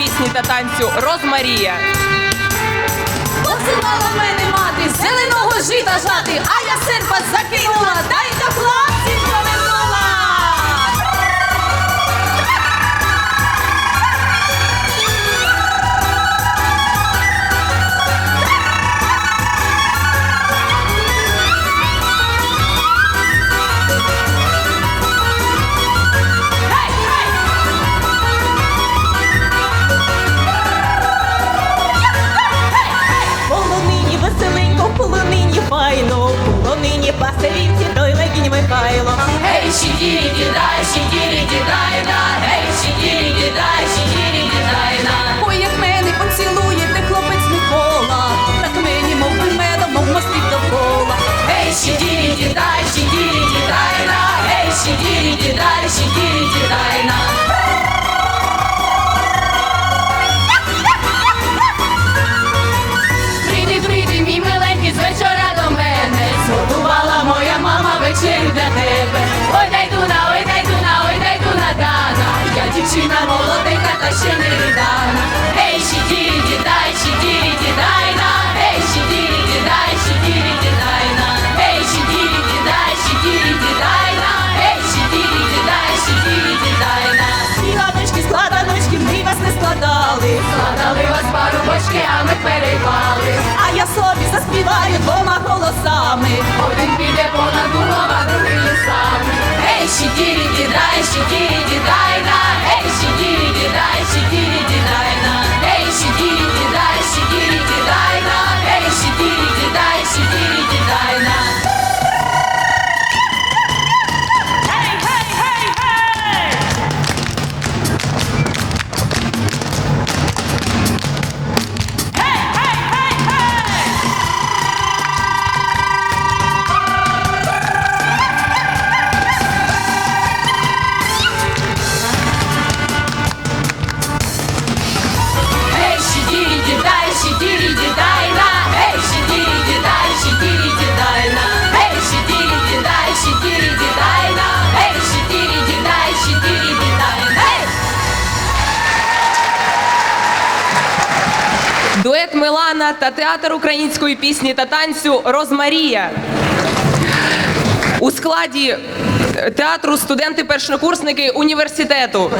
пісні та танцю Розмарія. Посилала мене мати полонині той легінь Михайло. Гей, щидірі дідай, щидірі дідай да, гей, щидірі дідай, щидірі дідай да. Ой, як мене поцілує, ти хлопець Микола, так мені мов би медом, мов мостів довкола. Гей, щидірі дідай, щидірі дідай на, гей, щидірі дідай, щидірі дівчина для тебе, ой дай дуна, ой дай дуна, ой дай дуна дана, я дівчина молоденька, та ще не рідана. Ей, ще діді, дай, ще діді, дай на, ей, ще діді, дай, ще діді, дай на, ей, ще діді, дай, ще діді, дай на, ей, ще діді, дай, ще діді, дай на. ладочки, складаночки, ми вас не складали, складали вас пару бочки, а ми перед. Дует Милана та театр української пісні та танцю Розмарія. У складі театру студенти-першокурсники університету.